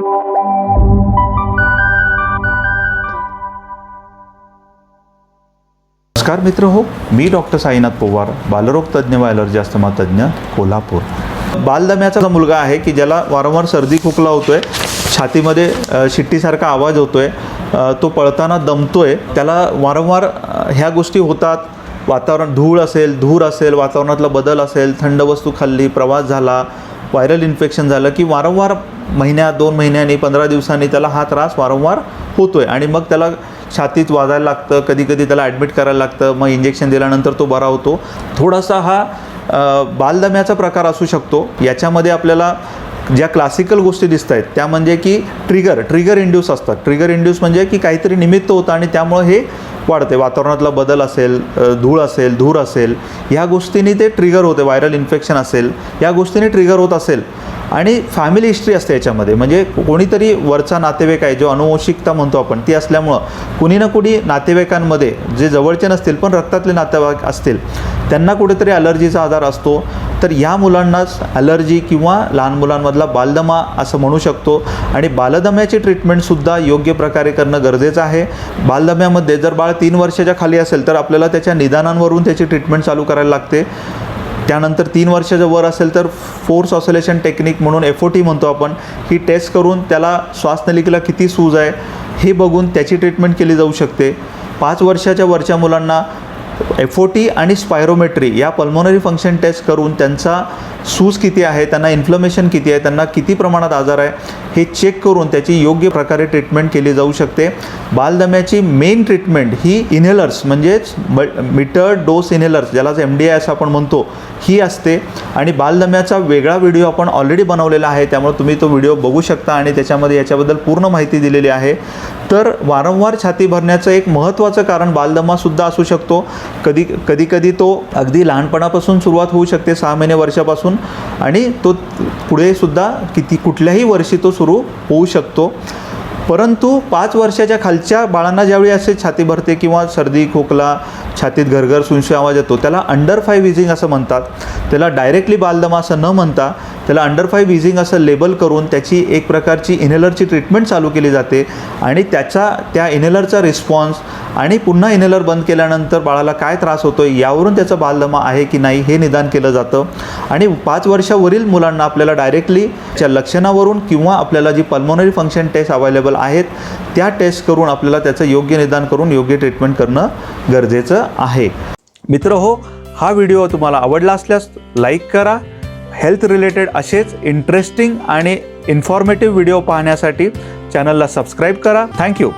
नमस्कार मित्र हो मी डॉक्टर साईनाथ पवार बालरोग तज्ज्ञ व ॲलर्जी अस्थमा तज्ज्ञ कोल्हापूर. बालदम्याचा मुलगा आहे की ज्याला वारंवार सर्दी खोकला होतोय छातीमध्ये शिट्टीसारखा आवाज होतोय आहे तो पळताना दमतोय त्याला वारंवार ह्या गोष्टी होतात. वातावरण धूळ असेल धूर असेल वातावरणातला बदल असेल थंड वस्तू खाल्ली प्रवास झाला व्हायरल इन्फेक्शन झालं की वारंवार महिन्या दोन महिन्यांनी पंधरा दिवसांनी त्याला हा त्रास वारंवार होतो आहे आणि मग त्याला छातीत वाजायला लागतं कधी कधी त्याला ॲडमिट करायला लागतं मग इंजेक्शन दिल्यानंतर तो बरा होतो. थोडासा हा बालदम्याचा प्रकार असू शकतो. याच्यामध्ये आपल्याला ज्या क्लासिकल गोष्टी दिसत आहेत त्या म्हणजे की ट्रिगर ट्रिगर इंड्यूस असतात. ट्रिगर इंड्यूस म्हणजे की काहीतरी निमित्त होतं आणि त्यामुळे हे वाढते वातावरणातला बदल असेल धूळ असेल धूर असेल ह्या गोष्टींनी ते ट्रिगर होते. व्हायरल इन्फेक्शन असेल या गोष्टीने ट्रिगर होत असेल. आणि फॅमिली हिस्ट्री असते याच्यामध्ये. म्हणजे कोणीतरी वरचा नातेवाईक आहे जो अनुवंशिकता म्हणतो आपण ती असल्यामुळं कुणी ना कुणी नातेवाईकांमध्ये जे जवळचे नसतील पण रक्तातले नातेवाईक असतील त्यांना कुठेतरी ॲलर्जीचा आजार असतो. तर या मुलांनाच ॲलर्जी किंवा लहान मुलांमधला बालदमा असं म्हणू शकतो. आणि बालदम्याची ट्रीटमेंटसुद्धा योग्य प्रकारे करणं गरजेचं आहे. बालदम्यामध्ये जर बाळ तीन वर्षाच्या खाली असेल तर आपल्याला त्याच्या निदानांवरून त्याची ट्रीटमेंट चालू करायला लागते. त्यानंतर तीन वर्षाच्या वर असेल तर फोर्स ऑसोलेशन टेक्निक म्हणून एफ ओ टी म्हणतो आपण ही टेस्ट करून त्याला श्वासनलिकेला किती सूज आहे हे बघून त्याची ट्रीटमेंट केली जाऊ शकते. पाच वर्षाच्या वरच्या मुलांना एफ ओ टी आणि स्पायरोमेट्री या पल्मोनरी फंक्शन टेस्ट करून त्यांचा सूज किती आहे त्यांना इन्फ्लमेशन किती आहे त्यांना किती प्रमाणात आजार आहे हे चेक करून त्याची योग्य प्रकारे ट्रीटमेंट केली जाऊ शकते. बालदम्याची मेन ट्रीटमेंट ही इन्हेलर्स म्हणजेच मीटर डोस इन्हेलर्स ज्याला एम डी आय असं आपण म्हणतो ही असते. आणि बालदम्याचा वेगळा व्हिडिओ आपण ऑलरेडी बनवलेला आहे त्यामुळे तुम्ही तो व्हिडिओ बघू शकता आणि त्याच्यामध्ये याच्याबद्दल पूर्ण माहिती दिलेली आहे. तर वारंवार छाती भरण्याचं एक महत्त्वाचं कारण बालदमासुद्धा असू शकतो. कधी कधी कधी तो अगदी लहानपणापासून सुरुवात होऊ शकते सहा महिने वर्षापासून. आणि तो पुढे सुद्धा किती कुठल्याही वर्षी तो सुरू होऊ शकतो. परंतु पाच वर्षाच्या खालच्या बाळांना ज्यावेळी असे छाती भरते किंवा सर्दी खोकला छातीत घरघर सुनशी आवाज येतो त्याला अंडर फाय विझिंग असं म्हणतात. त्याला डायरेक्टली बालदमा असं न म्हणता त्याला अंडर फाईव्ह विझिंग असं लेबल करून त्याची एक प्रकारची इनहेलरची ट्रीटमेंट चालू केली जाते. आणि त्याचा त्या इनहेलरचा रिस्पॉन्स आणि पुन्हा इनहेलर बंद केल्यानंतर बाळाला काय त्रास होतो यावरून त्याचा बालदमा आहे की नाही हे निदान केलं जातं. आणि पाच वर्षावरील मुलांना आपल्याला डायरेक्टली त्या लक्षणावरून किंवा आपल्याला जी पल्मोनरी फंक्शन टेस्ट अवेलेबल आहेत त्या टेस्ट करून आपल्याला त्याचं योग्य निदान करून योग्य ट्रीटमेंट करणं गरजेचं आहे. मित्र हो हा व्हिडिओ तुम्हाला आवडला असल्यास लाईक करा हेल्थ रिलेटेड असेच इंटरेस्टिंग आणि इन्फॉर्मेटिव्ह व्हिडिओ पाहण्यासाठी चॅनलला सबस्क्राईब करा. थँक्यू